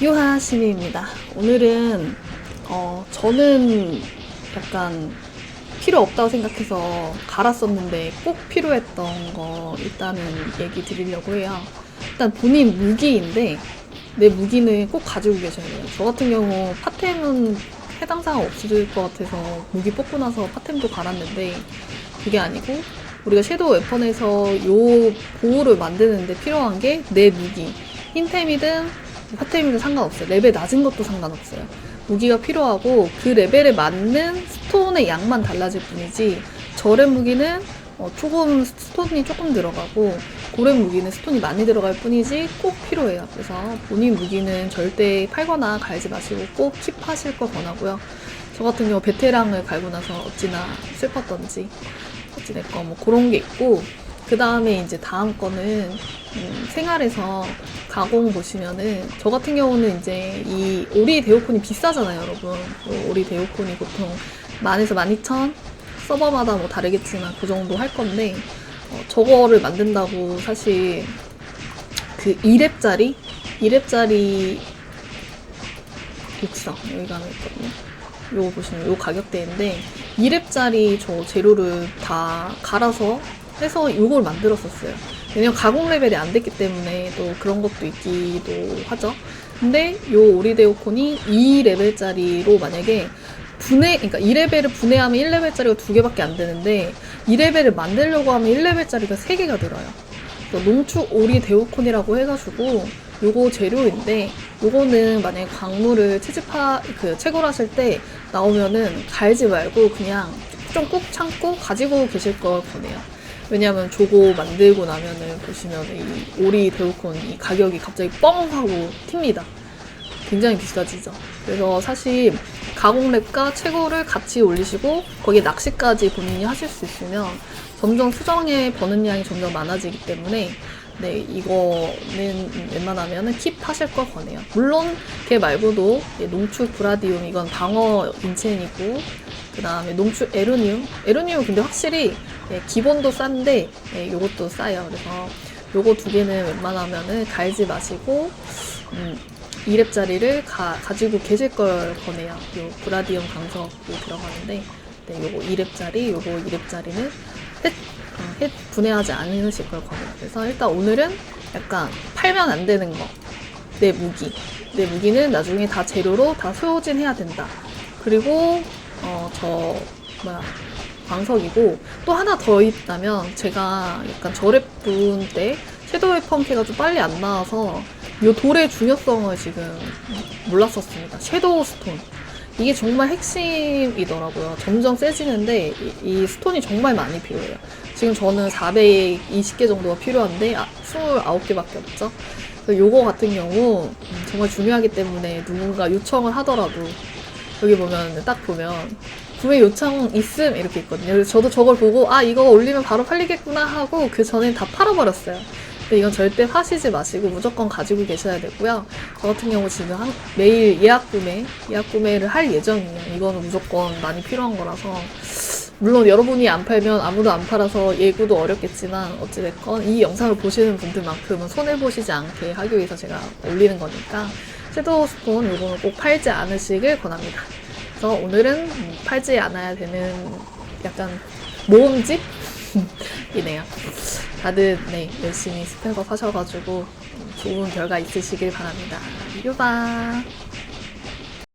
유하심입니다. 오늘은 어, 저는 약간 필요 없다고 생각해서 갈았었는데 꼭 필요했던 거 일단은 얘기 드리려고 해요. 일단 본인 무기인데 내 무기는 꼭 가지고 계셔야 돼요. 저 같은 경우 파템은 해당 사항 없을 것 같아서 무기 뽑고 나서 파템도 갈았는데 그게 아니고 우리가 섀도우 웨펀에서 요 보호를 만드는데 필요한 게 내 무기. 흰템이든 파템이든 상관없어요. 레벨 낮은 것도 상관없어요. 무기가 필요하고 그 레벨에 맞는 스톤의 양만 달라질 뿐이지 저렘 무기는 어, 조금 스톤이 조금 들어가고 고렘 무기는 스톤이 많이 들어갈 뿐이지 꼭 필요해요. 그래서 본인 무기는 절대 팔거나 갈지 마시고 꼭 킵하실 거 권하고요. 저 같은 경우 베테랑을 갈고 나서 어찌나 슬펐던지 어찌됐건 뭐 그런 게 있고 그 다음에 이제 다음 거는 음, 생활에서 가공 보시면은 저 같은 경우는 이제 이 오리 데오콘이 비싸잖아요 여러분. 뭐 오리 데오콘이 보통 만에서 만 이천 서버마다 뭐 다르겠지만 그 정도 할 건데 어, 저거를 만든다고 사실 그 2렙짜리? 2렙짜리 육성 여기가 하나 있거든요. 요거 보시면 요 가격대인데 2렙짜리 저 재료를 다 갈아서 해서 요걸 만들었었어요. 왜냐면 가공 레벨이 안 됐기 때문에 또 그런 것도 있기도 하죠. 근데 요 오리데오콘이 2레벨짜리로 만약에 분해, 그러니까 2레벨을 분해하면 1레벨짜리가 두 개밖에 안 되는데 2레벨을 만들려고 하면 1레벨짜리가 세 개가 들어요. 그래서 농축 오리데오콘이라고 해가지고 요거 재료인데 요거는 만약에 광물을 채집하 그 채굴하실 때 나오면은 갈지 말고 그냥 좀 꾹 참고 가지고 계실 걸 권해요. 왜냐면 저거 만들고 나면은 보시면 이 오리 데오콘 이 가격이 갑자기 뻥 하고 튑니다. 굉장히 비싸지죠. 그래서 사실 가공랩과 채굴을 같이 올리시고 거기에 낚시까지 본인이 하실 수 있으면 점점 수정에 버는 양이 점점 많아지기 때문에 네 이거는 웬만하면은 킵 하실 걸 권해요. 물론 걔 말고도 예, 농축 브라디움 이건 방어 인첸이고 그 다음에 농축 에르니움 에르니움 근데 확실히 예, 기본도 싼데 예, 요것도 싸요. 그래서 요거 두 개는 웬만하면은 갈지 마시고 음, 2렙짜리를 가, 가지고 계실 걸 권해요. 요 브라디움 강석이 들어가는데 네, 요거 2렙짜리 요거 2렙짜리는 햇, 어, 햇 분해하지 않으실 걸 권해요. 그래서 일단 오늘은 약간 팔면 안 되는 거. 내 무기. 내 무기는 나중에 다 재료로 다 소진해야 된다. 그리고 어 저 뭐야 광석이고 또 하나 더 있다면 제가 약간 저랩분 때 섀도우 펌케가 좀 빨리 안 나와서 요 돌의 중요성을 지금 몰랐었습니다. 섀도우 스톤. 이게 정말 핵심이더라고요. 점점 세지는데 이, 이 스톤이 정말 많이 필요해요. 지금 저는 420개 정도가 필요한데 아, 29개밖에 없죠. 요거 같은 경우 음, 정말 중요하기 때문에 누군가 요청을 하더라도 여기 보면 딱 보면 구매 요청 있음 이렇게 있거든요. 그래서 저도 저걸 보고 아 이거 올리면 바로 팔리겠구나 하고 그 전에 다 팔아버렸어요. 근데 이건 절대 파시지 마시고 무조건 가지고 계셔야 되고요. 저 같은 경우 지금 한, 매일 예약 구매, 예약 구매를 할 예정이에요. 이거는 무조건 많이 필요한 거라서. 물론 여러분이 안 팔면 아무도 안 팔아서 예고도 어렵겠지만 어찌됐건 이 영상을 보시는 분들만큼은 손해보시지 않게 하기 위해서 제가 올리는 거니까 섀도우 스톤 요거는 꼭 팔지 않으시길 권합니다. 그래서 오늘은 음, 팔지 않아야 되는 약간 모음집? 이네요. 다들 네 열심히 스펙업 하셔가지고 좋은 결과 있으시길 바랍니다. 유바.